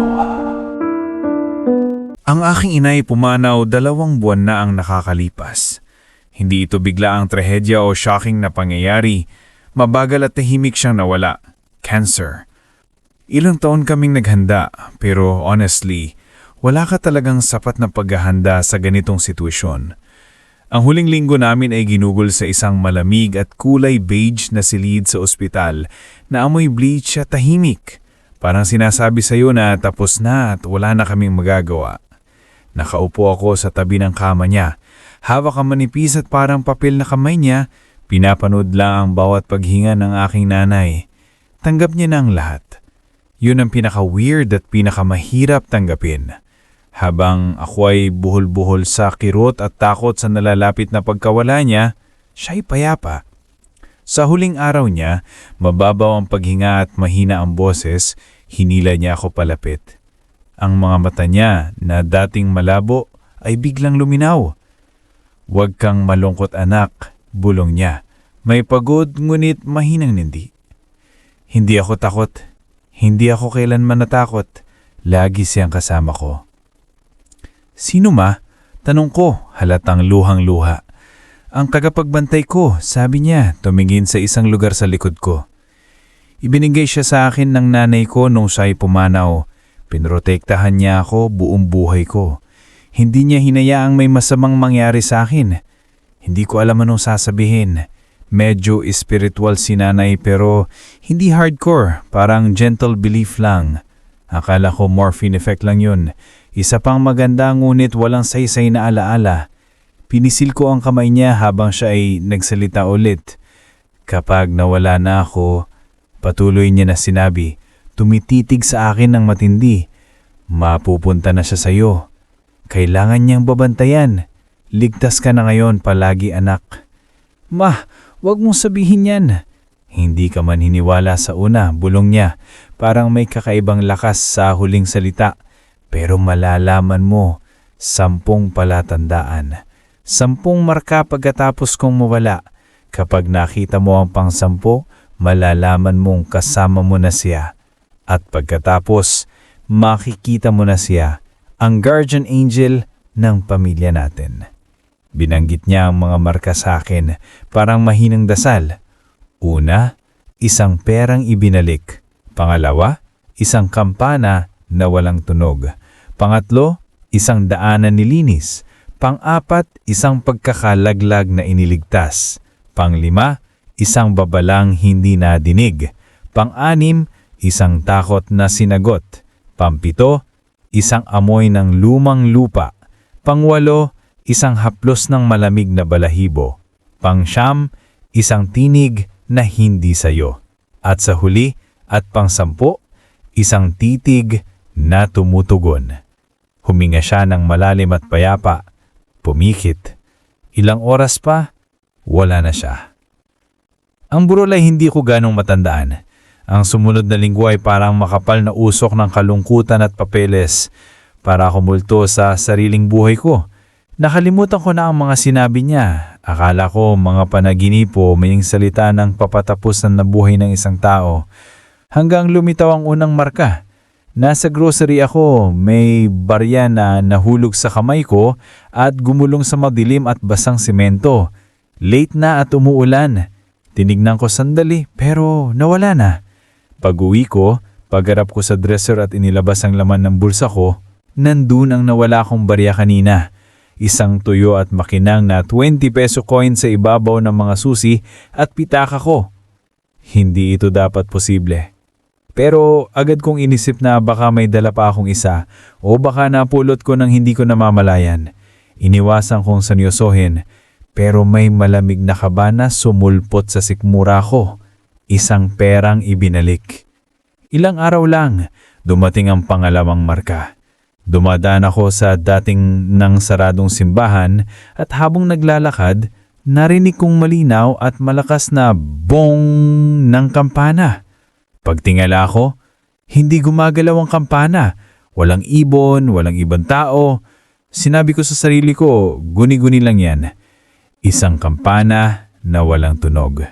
Aloha. Ang aking inay pumanaw dalawang buwan na ang nakakalipas. Hindi ito bigla ang trahedya o shocking na pangyayari. Mabagal at tahimik siyang nawala. Cancer. Ilang taon kaming naghanda, pero honestly, wala ka talagang sapat na paghahanda sa ganitong sitwasyon. Ang huling linggo namin ay ginugol sa isang malamig at kulay beige na silid sa ospital na amoy bleach at tahimik. Parang sinasabi sa iyo na tapos na at wala na kaming magagawa. Nakaupo ako sa tabi ng kama niya. Hawak ang manipis at parang papel na kamay niya, pinapanood lang ang bawat paghinga ng aking nanay. Tanggap niya na ang lahat. Yun ang pinaka-weird at pinakamahirap tanggapin. Habang ako ay buhol-buhol sa kirot at takot sa nalalapit na pagkawala niya, siya'y payapa. Sa huling araw niya, mababaw ang paghinga at mahina ang boses, hinila niya ako palapit. Ang mga mata niya na dating malabo ay biglang luminaw. Huwag kang malungkot anak, bulong niya. May pagod ngunit mahinang nindi. Hindi ako takot. Hindi ako kailanman natakot. Lagi siyang kasama ko. Sino ma? Tanong ko, halatang luhang-luha. Ang tagapagbantay ko, sabi niya, tumingin sa isang lugar sa likod ko. Ibinigay siya sa akin ng nanay ko nung siya'y pumanaw. Pinrotektahan niya ako buong buhay ko. Hindi niya hinayaang may masamang mangyari sa akin. Hindi ko alam anong sasabihin. Medyo spiritual si nanay pero hindi hardcore, parang gentle belief lang. Akala ko morphine effect lang yun. Isa pang maganda ngunit walang saysay na alaala. Pinisil ko ang kamay niya habang siya ay nagsalita ulit. Kapag nawala na ako, patuloy niya na sinabi, tumititig sa akin ng matindi. Mapupunta na siya sa iyo. Kailangan niyang babantayan. Ligtas ka na ngayon palagi anak. Ma, wag mong sabihin yan. Hindi ka man hiniwala sa una, bulong niya. Parang may kakaibang lakas sa huling salita. Pero malalaman mo, sampung palatandaan. Sampung marka pagkatapos kong mawala. Kapag nakita mo ang pangsampo, malalaman mong kasama mo na siya. At pagkatapos, makikita mo na siya, ang guardian angel ng pamilya natin. Binanggit niya ang mga marka sa akin, parang mahinang dasal. Una, isang perang ibinalik. Pangalawa, isang kampana na walang tunog. Pangatlo, isang daanan nilinis. Pang-apat, isang pagkakalaglag na iniligtas. Panglima, isang babalang hindi nadinig. Pang-anim, isang takot na sinagot. Pampito, isang amoy ng lumang lupa. Pangwalo, isang haplos ng malamig na balahibo. Pangsyam, isang tinig na hindi sayo. At sa huli at pangsampu, isang titig na tumutugon. Huminga siya ng malalim at payapa. Pumikit. Ilang oras pa, wala na siya. Ang burol ay hindi ko ganong matandaan. Ang sumunod na linggo ay parang makapal na usok ng kalungkutan at papeles para kumulto sa sariling buhay ko. Nakalimutan ko na ang mga sinabi niya. Akala ko mga panaginipo maying salita ng papatapusan na buhay ng isang tao. Hanggang lumitaw ang unang marka. Nasa grocery ako, may barya na nahulog sa kamay ko at gumulong sa madilim at basang simento. Late na at umuulan. Tinignan ko sandali pero nawala na. Pag-uwi ko, pagharap ko sa dresser at inilabas ang laman ng bulsa ko, nandun ang nawala kong barya kanina. Isang tuyo at makinang na 20 peso coin sa ibabaw ng mga susi at pitaka ko. Hindi ito dapat posible. Pero agad kong inisip na baka may dala pa akong isa o baka napulot ko ng hindi ko namamalayan. Iniwasan kong sanyosohin pero may malamig na kabana sumulpot sa sikmura ko. Isang perang ibinalik. Ilang araw lang, dumating ang pangalawang marka. Dumadaan ako sa dating nang saradong simbahan at habang naglalakad, narinig kong malinaw at malakas na bong ng kampana. Pagtingala ako, hindi gumagalaw ang kampana. Walang ibon, walang ibang tao. Sinabi ko sa sarili ko, guni-guni lang yan. Isang kampana na walang tunog.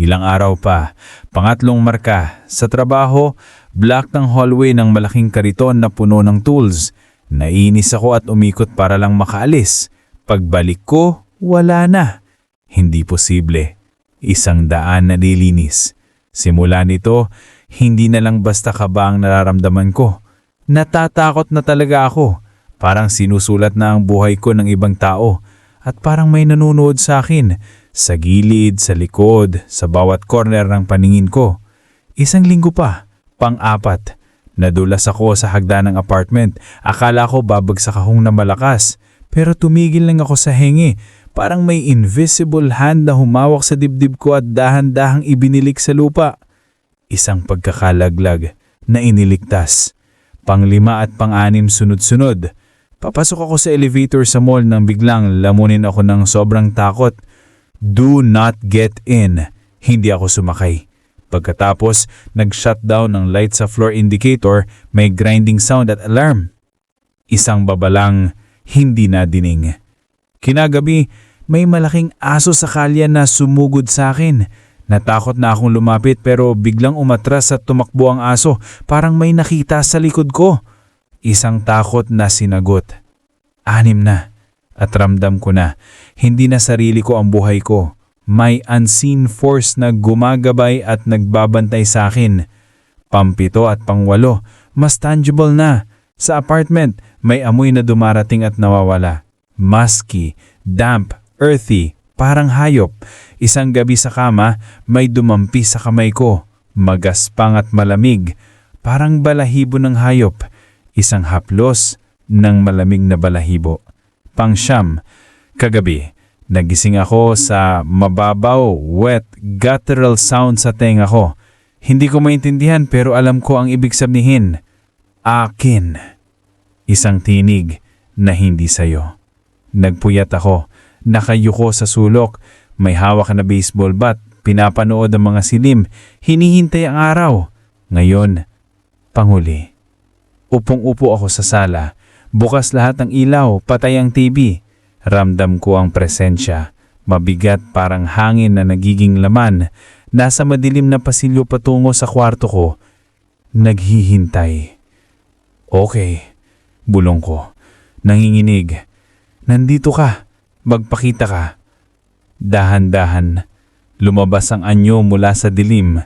Ilang araw pa, pangatlong marka, sa trabaho, black ng hallway ng malaking kariton na puno ng tools. Nainis ako at umikot para lang makaalis. Pagbalik ko, wala na. Hindi posible. Isang daan na nilinis. Simula nito, hindi na lang basta kaba ang nararamdaman ko. Natatakot na talaga ako. Parang sinusulat na ang buhay ko ng ibang tao. At parang may nanonood sa akin. Sa gilid, sa likod, sa bawat corner ng paningin ko. Isang linggo pa, pang-apat. Nadulas ako sa hagdan ng apartment. Akala ko babagsak akong na malakas. Pero tumigil lang ako sa hengi. Parang may invisible hand na humawak sa dibdib ko at dahan-dahang ibinilik sa lupa. Isang pagkakalaglag na iniligtas. Panglima at pang-anim sunod-sunod. Papasok ako sa elevator sa mall nang biglang lamunin ako ng sobrang takot. Do not get in. Hindi ako sumakay. Pagkatapos, nag-shutdown ng light sa floor indicator, may grinding sound at alarm. Isang babalang hindi nadining. Kinagabi, may malaking aso sa kalye na sumugod sa akin. Natakot na akong lumapit pero biglang umatras at tumakbo ang aso parang may nakita sa likod ko. Isang takot na sinagot. Anim na. At ramdam ko na, hindi na sarili ko ang buhay ko. May unseen force na gumagabay at nagbabantay sa akin. Pampito at pangwalo, mas tangible na. Sa apartment, may amoy na dumarating at nawawala. Musky, damp, earthy, parang hayop. Isang gabi sa kama, may dumampi sa kamay ko. Magaspang at malamig, parang balahibo ng hayop. Isang haplos ng malamig na balahibo. Pangsyam, kagabi, nagising ako sa mababaw, wet, guttural sound sa tenga ko. Hindi ko maintindihan pero alam ko ang ibig sabihin. Akin. Isang tinig na hindi sayo. Nagpuyat ako, nakayuko sa sulok, may hawak na baseball bat, pinapanood ang mga silim, hinihintay ang araw. Ngayon, panguli. Upong-upo ako sa sala, bukas lahat ng ilaw, patay ang TV. Ramdam ko ang presensya, mabigat parang hangin na nagiging laman, nasa madilim na pasilyo patungo sa kwarto ko, naghihintay. Okay, bulong ko, nanginginig. Nandito ka, magpakita ka. Dahan-dahan, lumabas ang anyo mula sa dilim.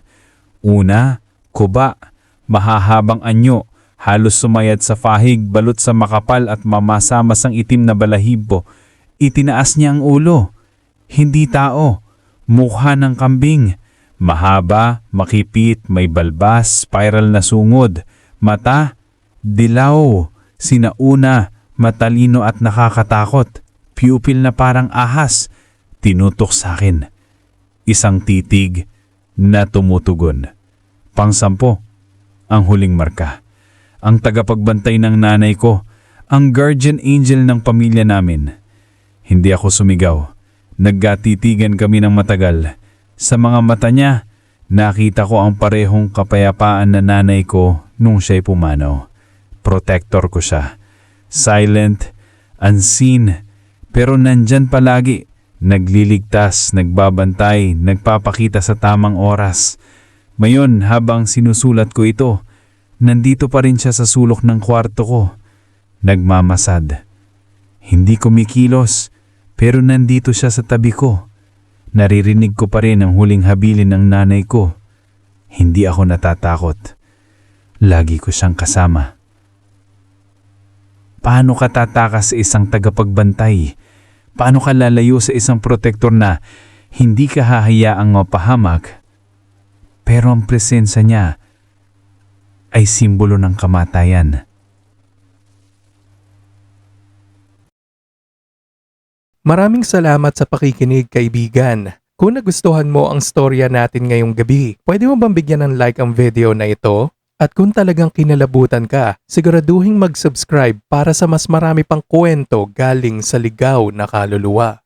Una, kuba, mahahabang anyo, halos sumayad sa fahig balot sa makapal at mamasamasang itim na balahibo. Itinaas niya ang ulo. Hindi tao, mukha ng kambing. Mahaba, makipit, may balbas, spiral na sungod. Mata, dilaw, sinauna, matalino at nakakatakot. Pupil na parang ahas, tinutok sa akin. Isang titig na tumutugon. Pangsampo, ang huling marka. Ang tagapagbantay ng nanay ko, ang guardian angel ng pamilya namin. Hindi ako sumigaw. Naggatitigan kami ng matagal. Sa mga mata niya, nakita ko ang parehong kapayapaan na nanay ko nung siya'y pumanaw. Protector ko siya. Silent, unseen, pero nandyan palagi. Nagliligtas, nagbabantay, nagpapakita sa tamang oras. Mayon habang sinusulat ko ito, nandito pa rin siya sa sulok ng kwarto ko. Nagmamasad. Hindi kumikilos, pero nandito siya sa tabi ko. Naririnig ko pa rin ang huling habilin ng nanay ko. Hindi ako natatakot. Lagi ko siyang kasama. Paano ka tatakas sa isang tagapagbantay? Paano ka lalayo sa isang protektor na hindi ka hahayaang mapahamak? Pero ang presensya niya ay simbolo ng kamatayan. Maraming salamat sa pakikinig kaibigan. Kung nagustuhan mo ang storya natin ngayong gabi, pwede mo bang bigyan ng like ang video na ito? At kung talagang kinalabutan ka, siguraduhin mag-subscribe para sa mas marami pang kwento galing sa ligaw na kaluluwa.